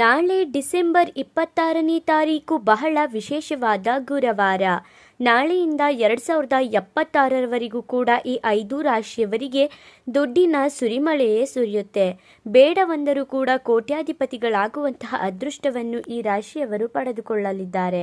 ನಾಳೆ ಡಿಸೆಂಬರ್ ಇಪ್ಪತ್ತಾರನೇ ತಾರೀಕು ಬಹಳ ವಿಶೇಷವಾದ ಗುರುವಾರ. ನಾಳೆಯಿಂದ ಎರಡು ಸಾವಿರದ ಎಪ್ಪತ್ತಾರರವರೆಗೂ ಕೂಡ ಈ ಐದು ರಾಶಿಯವರಿಗೆ ದುಡ್ಡಿನ ಸುರಿಮಳೆಯೇ ಸುರಿಯುತ್ತೆ. ಬೇಡವಂದರೂ ಕೂಡ ಕೋಟ್ಯಾಧಿಪತಿಗಳಾಗುವಂತಹ ಅದೃಷ್ಟವನ್ನು ಈ ರಾಶಿಯವರು ಪಡೆದುಕೊಳ್ಳಲಿದ್ದಾರೆ.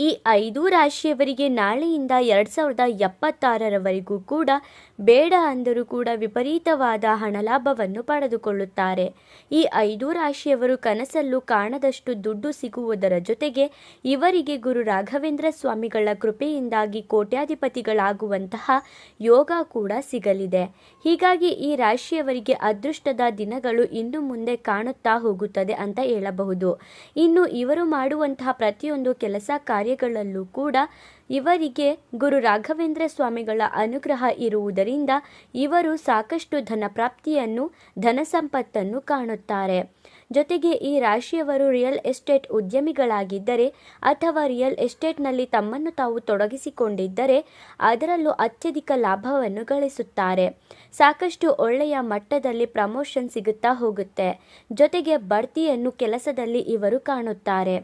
ಈ ಐದು ರಾಶಿಯವರಿಗೆ ನಾಳೆಯಿಂದ ಎರಡು ಸಾವಿರದ ಎಪ್ಪತ್ತಾರರವರೆಗೂ ಕೂಡ ಬೇಡ ಅಂದರೂ ಕೂಡ ವಿಪರೀತವಾದ ಹಣಲಾಭವನ್ನು ಪಡೆದುಕೊಳ್ಳುತ್ತಾರೆ. ಈ ಐದು ರಾಶಿಯವರು ಕನಸಲ್ಲೂ ಕಾಣದಷ್ಟು ದುಡ್ಡು ಸಿಗುವುದರ ಜೊತೆಗೆ ಇವರಿಗೆ ಗುರು ರಾಘವೇಂದ್ರ ಸ್ವಾಮಿಗಳ ಕೃಪೆಯಿಂದಾಗಿ ಕೋಟ್ಯಾಧಿಪತಿಗಳಾಗುವಂತಹ ಯೋಗ ಕೂಡ ಸಿಗಲಿದೆ. ಹೀಗಾಗಿ ಈ ರಾಶಿಯವರಿಗೆ ಅದೃಷ್ಟದ ದಿನಗಳು ಇನ್ನು ಮುಂದೆ ಕಾಣುತ್ತಾ ಹೋಗುತ್ತದೆ ಅಂತ ಹೇಳಬಹುದು. ಇನ್ನು ಇವರು ಮಾಡುವಂತಹ ಪ್ರತಿಯೊಂದು ಕೆಲಸ ಕಾರ್ಯಗಳಲ್ಲೂ ಕೂಡ ಇವರಿಗೆ ಗುರು ರಾಘವೇಂದ್ರ ಸ್ವಾಮಿಗಳ ಅನುಗ್ರಹ ಇರುವುದರಿಂದ ಇವರು ಸಾಕಷ್ಟು ಧನ ಪ್ರಾಪ್ತಿಯನ್ನು ಧನ ಸಂಪತ್ತನ್ನು ಕಾಣುತ್ತಾರೆ. ಜೊತೆಗೆ ಈ ರಾಶಿಯವರು ರಿಯಲ್ ಎಸ್ಟೇಟ್ ಉದ್ಯಮಿಗಳಾಗಿದ್ದರೆ ಅಥವಾ ರಿಯಲ್ ಎಸ್ಟೇಟ್ನಲ್ಲಿ ತಮ್ಮನ್ನು ತಾವು ತೊಡಗಿಸಿಕೊಂಡಿದ್ದರೆ ಅದರಲ್ಲೂ ಅತ್ಯಧಿಕ ಲಾಭವನ್ನು ಗಳಿಸುತ್ತಾರೆ. ಸಾಕಷ್ಟು ಒಳ್ಳೆಯ ಮಟ್ಟದಲ್ಲಿ ಪ್ರಮೋಷನ್ ಸಿಗುತ್ತಾ ಹೋಗುತ್ತೆ. ಜೊತೆಗೆ ಬಡ್ತಿಯನ್ನು ಕೆಲಸದಲ್ಲಿ ಇವರು ಕಾಣುತ್ತಾರೆ.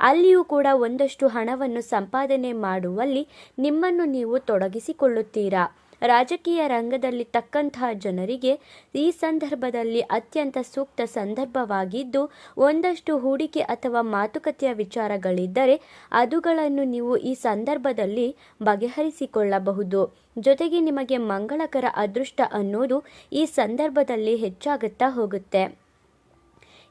ಅಲ್ಲಿಯೂ ಕೂಡ ಒಂದಷ್ಟು ಹಣವನ್ನು ಸಂಪಾದನೆ ಮಾಡುವಲ್ಲಿ ನಿಮ್ಮನ್ನು ನೀವು ತೊಡಗಿಸಿಕೊಳ್ಳುತ್ತೀರಾ? ರಾಜಕೀಯ ರಂಗದಲ್ಲಿ ತಕ್ಕಂತಹ ಜನರಿಗೆ ಈ ಸಂದರ್ಭದಲ್ಲಿ ಅತ್ಯಂತ ಸೂಕ್ತ ಸಂದರ್ಭವಾಗಿದ್ದು, ಒಂದಷ್ಟು ಹೂಡಿಕೆ ಅಥವಾ ಮಾತುಕತೆಯ ವಿಚಾರಗಳಿದ್ದರೆ ಅದುಗಳನ್ನು ನೀವು ಈ ಸಂದರ್ಭದಲ್ಲಿ ಬಗೆಹರಿಸಿಕೊಳ್ಳಬಹುದು. ಜೊತೆಗೆ ನಿಮಗೆ ಮಂಗಳಕರ ಅದೃಷ್ಟ ಅನ್ನೋದು ಈ ಸಂದರ್ಭದಲ್ಲಿ ಹೆಚ್ಚಾಗುತ್ತಾ ಹೋಗುತ್ತೆ.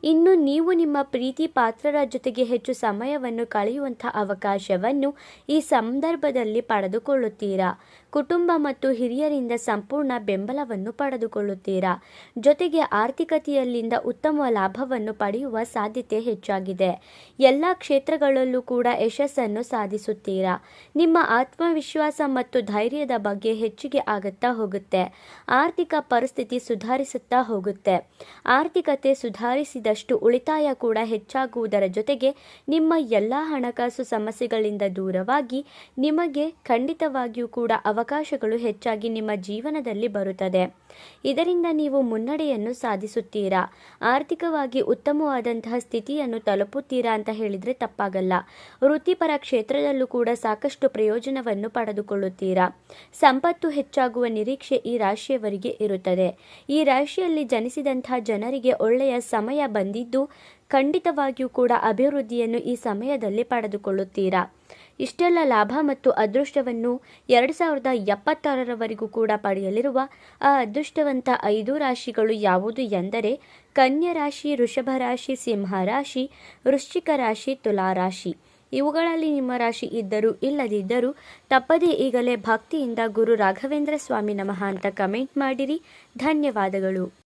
ಇನ್ನು ನೀವು ನಿಮ್ಮ ಪ್ರೀತಿ ಪಾತ್ರರ ಜೊತೆಗೆ ಹೆಚ್ಚು ಸಮಯವನ್ನು ಕಳೆಯುವಂಥ ಅವಕಾಶವನ್ನು ಈ ಸಂದರ್ಭದಲ್ಲಿ ಪಡೆದುಕೊಳ್ಳುತ್ತೀರಾ? ಕುಟುಂಬ ಮತ್ತು ಹಿರಿಯರಿಂದ ಸಂಪೂರ್ಣ ಬೆಂಬಲವನ್ನು ಪಡೆದುಕೊಳ್ಳುತ್ತೀರಾ? ಜೊತೆಗೆ ಆರ್ಥಿಕತೆಯಲ್ಲಿಂದ ಉತ್ತಮ ಲಾಭವನ್ನು ಪಡೆಯುವ ಸಾಧ್ಯತೆ ಹೆಚ್ಚಾಗಿದೆ. ಎಲ್ಲ ಕ್ಷೇತ್ರಗಳಲ್ಲೂ ಕೂಡ ಯಶಸ್ಸನ್ನು ಸಾಧಿಸುತ್ತೀರಾ? ನಿಮ್ಮ ಆತ್ಮವಿಶ್ವಾಸ ಮತ್ತು ಧೈರ್ಯದ ಬಗ್ಗೆ ಹೆಚ್ಚಿಗೆ ಆಗುತ್ತಾ ಹೋಗುತ್ತೆ. ಆರ್ಥಿಕ ಪರಿಸ್ಥಿತಿ ಸುಧಾರಿಸುತ್ತಾ ಹೋಗುತ್ತೆ. ಆರ್ಥಿಕತೆ ಸುಧಾರಿಸಿದಷ್ಟು ಉಳಿತಾಯ ಕೂಡ ಹೆಚ್ಚಾಗುವುದರ ಜೊತೆಗೆ ನಿಮ್ಮ ಎಲ್ಲ ಹಣಕಾಸು ಸಮಸ್ಯೆಗಳಿಂದ ದೂರವಾಗಿ ನಿಮಗೆ ಖಂಡಿತವಾಗಿಯೂ ಕೂಡ ಅವಕಾಶಗಳು ಹೆಚ್ಚಾಗಿ ನಿಮ್ಮ ಜೀವನದಲ್ಲಿ ಬರುತ್ತದೆ. ಇದರಿಂದ ನೀವು ಮುನ್ನಡೆಯನ್ನು ಸಾಧಿಸುತ್ತೀರಾ? ಆರ್ಥಿಕವಾಗಿ ಉತ್ತಮವಾದಂತಹ ಸ್ಥಿತಿಯನ್ನು ತಲುಪುತ್ತೀರಾ ಅಂತ ಹೇಳಿದರೆ ತಪ್ಪಾಗಲ್ಲ. ವೃತ್ತಿಪರ ಕ್ಷೇತ್ರದಲ್ಲೂ ಕೂಡ ಸಾಕಷ್ಟು ಪ್ರಯೋಜನವನ್ನು ಪಡೆದುಕೊಳ್ಳುತ್ತೀರಾ? ಸಂಪತ್ತು ಹೆಚ್ಚಾಗುವ ನಿರೀಕ್ಷೆ ಈ ರಾಶಿಯವರಿಗೆ ಇರುತ್ತದೆ. ಈ ರಾಶಿಯಲ್ಲಿ ಜನಿಸಿದಂತಹ ಜನರಿಗೆ ಒಳ್ಳೆಯ ಸಮಯ ಬಂದಿದ್ದು ಖಂಡಿತವಾಗಿಯೂ ಕೂಡ ಅಭಿವೃದ್ಧಿಯನ್ನು ಈ ಸಮಯದಲ್ಲಿ ಪಡೆದುಕೊಳ್ಳುತ್ತೀರಾ? ಇಷ್ಟೆಲ್ಲ ಲಾಭ ಮತ್ತು ಅದೃಷ್ಟವನ್ನು ಎರಡು ಸಾವಿರದ ಎಪ್ಪತ್ತಾರರವರೆಗೂ ಕೂಡ ಪಡೆಯಲಿರುವ ಆ ಅದೃಷ್ಟವಂತ ಐದು ರಾಶಿಗಳು ಯಾವುದು ಎಂದರೆ ಕನ್ಯಾ ರಾಶಿ, ವೃಷಭ ರಾಶಿ, ಸಿಂಹ ರಾಶಿ, ವೃಶ್ಚಿಕ ರಾಶಿ, ತುಲಾ ರಾಶಿ. ಇವುಗಳಲ್ಲಿ ನಿಮ್ಮ ರಾಶಿ ಇದ್ದರೂ ಇಲ್ಲದಿದ್ದರೂ ತಪ್ಪದೇ ಈಗಲೇ ಭಕ್ತಿಯಿಂದ ಗುರು ರಾಘವೇಂದ್ರ ಸ್ವಾಮಿ ನಮಃ ಅಂತ ಕಮೆಂಟ್ ಮಾಡಿರಿ. ಧನ್ಯವಾದಗಳು.